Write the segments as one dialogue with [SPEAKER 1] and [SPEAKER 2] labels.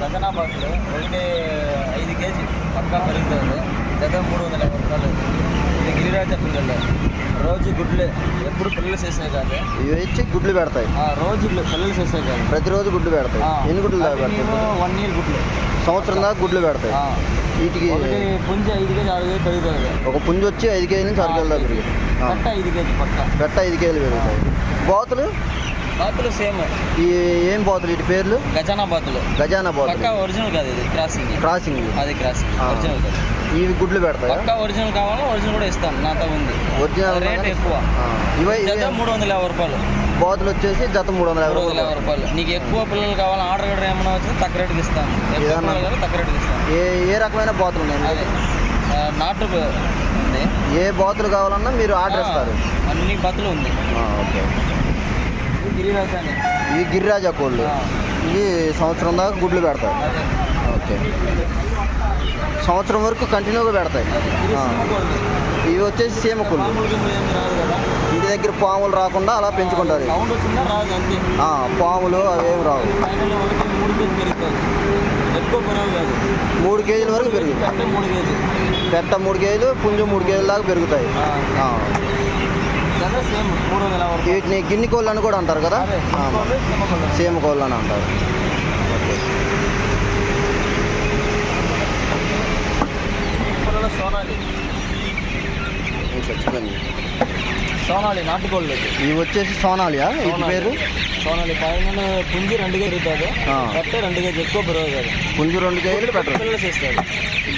[SPEAKER 1] గజనా బాతులు ఒకటి ఐదు కేజీ పక్కా పెరుగుతుంది. జత మూడు వందల యాభై రూపాయలు. ఇది గిరిరాజ పిల్లలు రోజు గుడ్లే. ఎప్పుడు పిల్లలు చేసే కాదు.
[SPEAKER 2] ఇవి వచ్చి గుడ్లు పెడతాయి.
[SPEAKER 1] ఆ, రోజు పిల్లలు చేసే కాదు.
[SPEAKER 2] ప్రతిరోజు గుడ్లు పెడతాయి. ఎన్ని గుడ్లు దాకా పెడతాయి?
[SPEAKER 1] వన్ ఇయర్ గుడ్లు.
[SPEAKER 2] సంవత్సరం దాకా గుడ్లు పెడతాయి. వీటికి
[SPEAKER 1] పుంజ ఐదు కేజీ ఆరు కేజీ పెరుగుతుంది
[SPEAKER 2] ఒక పుంజు వచ్చి ఐదు కేజీ నుంచి ఆరు కేజీల దాకా పెరుగుతాయి ఆ.
[SPEAKER 1] కట్ట ఐదు కేజీ పక్క.
[SPEAKER 2] పెట్ట ఐదు కేజీలు పెరుగుతాయి. బాతులు?
[SPEAKER 1] బాతులు సేమ్.
[SPEAKER 2] ఈ ఏం బాతులు? వీటి పేర్లు?
[SPEAKER 1] గజానా బాతులు.
[SPEAKER 2] గజానా
[SPEAKER 1] పక్క
[SPEAKER 2] బాతులు
[SPEAKER 1] ఒరిజినల్ కాదు ఇది క్రాసింగ్.
[SPEAKER 2] క్రాసింగ్.
[SPEAKER 1] అది క్రాసింగ్. ఒరిజినల్ కాదు.
[SPEAKER 2] ఇవి గుడ్లు పెడతాయా?
[SPEAKER 1] పక్క ఒరిజినల్ కావాలా ఒరిజినల్ కూడా ఇస్తాను నాతో ఉంది.
[SPEAKER 2] ఒరిజినల్
[SPEAKER 1] రేట్ ఎక్కువ.
[SPEAKER 2] ఇవి
[SPEAKER 1] మూడు వందల యాభై రూపాయలు.
[SPEAKER 2] బాతులు వచ్చేసి జత మూడు వందల యాభై
[SPEAKER 1] వందల యాభై రూపాయలు. నీకు ఎక్కువ పిల్లలు కావాలా ఆర్డర్ కూడా ఏమైనా వచ్చింది తక్కువ రేటుకి ఇస్తాను తక్కువ రేటుకి ఇస్తాను
[SPEAKER 2] ఏ ఏ రకమైన బాతులు ఉన్నాయి
[SPEAKER 1] నాటు
[SPEAKER 2] ఏ బాతులు కావాలన్నా మీరు ఆర్డర్ ఇస్తారు.
[SPEAKER 1] అన్ని బతులు ఉంది.
[SPEAKER 2] ఓకే. ఇవి గిరిరాజా కోళ్ళు. ఇవి సంవత్సరం దాకా గుడ్లు పెడతాయి. ఓకే. సంవత్సరం వరకు కంటిన్యూగా పెడతాయి. ఇవి వచ్చేసి సీమ కోళ్ళు. ఇంటి దగ్గర పాములు రాకుండా అలా పెంచుకుంటారు. పాములు అవేం రావు.
[SPEAKER 1] మూడు
[SPEAKER 2] కేజీల వరకు పెరుగుతాయి. పెట్ట మూడు కేజీలు పుంజు మూడు కేజీల దాకా పెరుగుతాయి.
[SPEAKER 1] సేమ్ మూడు రూపాయలు.
[SPEAKER 2] వీటిని గిన్నె కోళ్ళు అని కూడా అంటారు కదా?
[SPEAKER 1] అదే.
[SPEAKER 2] సీమ కోళ్ళు అని అంటారు.
[SPEAKER 1] సోనాలి. సోనాలి నాటుకోళ్ళు ఇది.
[SPEAKER 2] ఇవి వచ్చేసి సోనాలియా? వీటి
[SPEAKER 1] సోనాలి.
[SPEAKER 2] పేరు?
[SPEAKER 1] సోనాలి పైన పుంజి రెండు కేజీ
[SPEAKER 2] ఆ.
[SPEAKER 1] కట్టే రెండు కేజీ ఎక్కువ పెరుగుతుంది
[SPEAKER 2] పుంజు రెండు కేజీలు పెట్టరు
[SPEAKER 1] పిల్లలు చేస్తారు.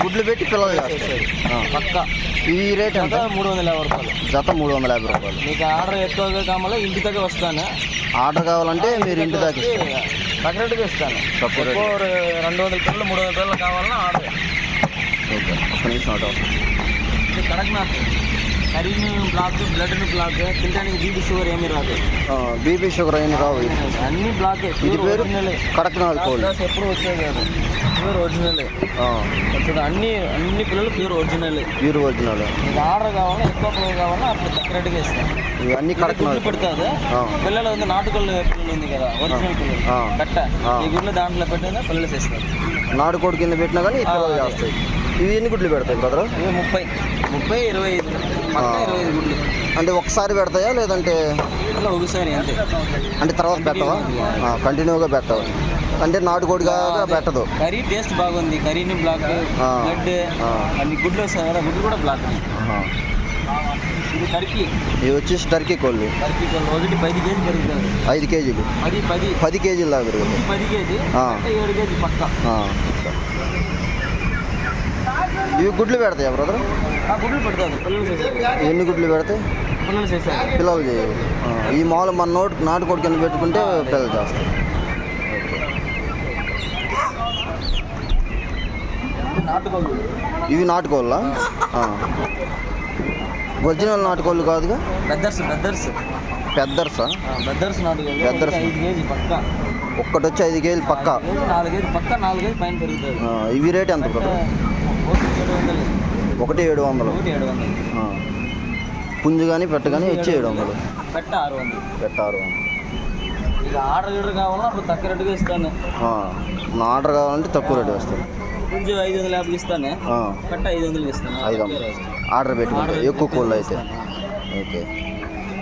[SPEAKER 2] గుడ్లు పెట్టి పిల్లలు చేస్తారు. ఆ.
[SPEAKER 1] పక్క.
[SPEAKER 2] ఈ రేట్ ఎంత?
[SPEAKER 1] మూడు వందల యాభై రూపాయలు.
[SPEAKER 2] జత మూడు వందల యాభై రూపాయలు.
[SPEAKER 1] మీకు ఆర్డర్ ఎక్కువగా కావాలా ఇంటి దగ్గర వస్తాను.
[SPEAKER 2] ఆర్డర్ కావాలంటే మీరు ఇంటి
[SPEAKER 1] తక్కువ రేటుకి ఇస్తాను. రెండు వందల పిల్లలు మూడు వందల పిల్లలు కావాలన్నా ఆర్డర్.
[SPEAKER 2] ఓకే. ఒక్క నిమిషం
[SPEAKER 1] కడక్నాథ్ కరీని బ్లాక్ బ్లడ్ బ్లాక్ తినడానికి బీపీ షుగర్ ఏమీ రాదు.
[SPEAKER 2] బీపీ షుగర్ అయిన రావు.
[SPEAKER 1] అన్ని బ్లాక్
[SPEAKER 2] ఇది పేరు కడక్నాథ్
[SPEAKER 1] ఎప్పుడు వచ్చేది కాదు. Pure original. అన్ని అన్ని పిల్లలు pure original.
[SPEAKER 2] Pure original.
[SPEAKER 1] Order కావాలా ఎక్కువ పిల్లలు కావాలా అప్పుడు తక్కువ రేటుగా ఇస్తాను
[SPEAKER 2] ఇవి అన్ని
[SPEAKER 1] గుడ్లు
[SPEAKER 2] కడక్నాథ్
[SPEAKER 1] పెడుతుంది. పిల్లలు ఉంది నాటుకోళ్ళు పిల్లలు ఉంది కదా ఒరిజినల్ పిల్లలు. కట్ట. ఈ గుడ్లు దాంట్లో పెట్టినా పిల్లలు చేస్తారు.
[SPEAKER 2] నాటుకోడి కింద పెట్టినా కానీ పిల్లలు చేస్తాయి. ఇవి ఎన్ని గుడ్లు పెడతాయి బ్రదర్?
[SPEAKER 1] ఇవి ముప్పై. ముప్పై ఇరవై ఐదు. ఇరవై ఐదు గుడ్లు.
[SPEAKER 2] అంటే ఒకసారి పెడతాయా లేదంటే
[SPEAKER 1] ఒకసారి అంతే.
[SPEAKER 2] అంటే తర్వాత పెట్టవా? కంటిన్యూగా పెట్టవు. అంటే నాటుకోడిగా పెట్టదు.
[SPEAKER 1] కర్రీ టేస్ట్ బాగుంది. కర్రీని బ్లాక్. బ్లడ్. అన్ని గుడ్లు వస్తాయి కదా గుడ్లు కూడా బ్లాక్. ఇది టర్కీ.
[SPEAKER 2] వచ్చేసి టర్కీ కోళ్ళు.
[SPEAKER 1] టర్కీ కోళ్ళు. ఒకటి పది కేజీ పెరుగుతుంది
[SPEAKER 2] ఐదు కేజీలు.
[SPEAKER 1] అది పది.
[SPEAKER 2] పది కేజీల దాకా
[SPEAKER 1] పది కేజీ. ఏడు కేజీ పక్క.
[SPEAKER 2] ఇవి గుడ్లు పెడతాయా బ్రదర్
[SPEAKER 1] గుడ్లు
[SPEAKER 2] ఎన్ని గుడ్లు పెడతాయి
[SPEAKER 1] పిల్లలు
[SPEAKER 2] ఆ. ఈ మామూలు మన నోటు నాటుకోడి కింద పెట్టుకుంటే పిల్లలు చేస్తాయి ఇవి నాటుకోళ్ళా. ఒరిజినల్ నాటుకోళ్ళు కాదుగా?
[SPEAKER 1] బెద్దర్స్
[SPEAKER 2] పెద్దర్సా.
[SPEAKER 1] బెద్దర్స్ నాటుకోళ్ళు.
[SPEAKER 2] బెద్దర్స్.
[SPEAKER 1] ఒకటి ఐదు కేజీ పక్క.
[SPEAKER 2] ఒక్కటి వచ్చి ఐదు కేజీలు పక్క
[SPEAKER 1] పక్క పైన పెరుగుతుంది
[SPEAKER 2] ఆ, ఇవి రేట్ ఎంత
[SPEAKER 1] ఒకటి ఏడు వందలు.
[SPEAKER 2] వందలు.
[SPEAKER 1] వందలు.
[SPEAKER 2] పుంజు కానీ పెట్ట కానీ వచ్చి ఏడు వందలు.
[SPEAKER 1] పెట్ట ఆరు వందలు.
[SPEAKER 2] పెట్ట ఆరు వందలు.
[SPEAKER 1] ఇక ఆర్డర్ గిడర్ కావాలన్నా అప్పుడు తక్కువ రేటుగా ఇస్తాను.
[SPEAKER 2] నా ఆర్డర్ కావాలంటే తక్కువ రేటు వేస్తాను
[SPEAKER 1] కొంచెం ఐదు వందల యాభై ఇస్తాను. పెట్ట ఐదు వందలకి ఇస్తాను.
[SPEAKER 2] ఐదు వందలు. ఆర్డర్ పెట్టుకుంటే. ఎక్కువ కోళ్ళు అయితే. ఓకే.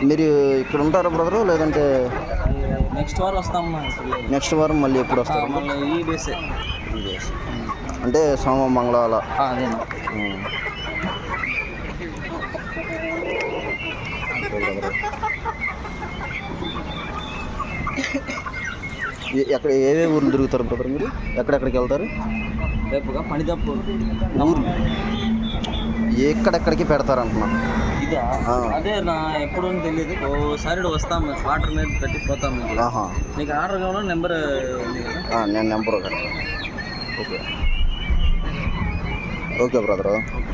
[SPEAKER 2] మీరు ఇక్కడ ఉంటారా బ్రదరు లేదంటే
[SPEAKER 1] నెక్స్ట్ వారం వస్తాం
[SPEAKER 2] నెక్స్ట్ వారం మళ్ళీ ఎప్పుడు వస్తారు?
[SPEAKER 1] మళ్ళీ ఈ డేసే
[SPEAKER 2] అంటే సోమ బ్రదరు. ఎ- ఎక్కడ ఏవే ఊర్లు తిరుగుతారు బ్రదర్ మీరు? ఎక్కడెక్కడికి వెళ్తారు?
[SPEAKER 1] రేపుగా పనిదప్పు
[SPEAKER 2] ఊరు. ఎక్కడెక్కడికి పెడతారు అంటున్నా
[SPEAKER 1] ఇదా
[SPEAKER 2] ఆ.
[SPEAKER 1] అదే నా ఎప్పుడు తెలియదు ఓసారి వస్తాం వాటర్ మీద పెట్టి పోతాం మీకు.
[SPEAKER 2] ఆహా
[SPEAKER 1] నీకు ఆర్డర్ కావాలని నెంబర్ ఉంది కదా
[SPEAKER 2] ఆ, నేను నెంబర్ ఒకటి ఓకే ఓకే బ్రదరు
[SPEAKER 1] ఓకే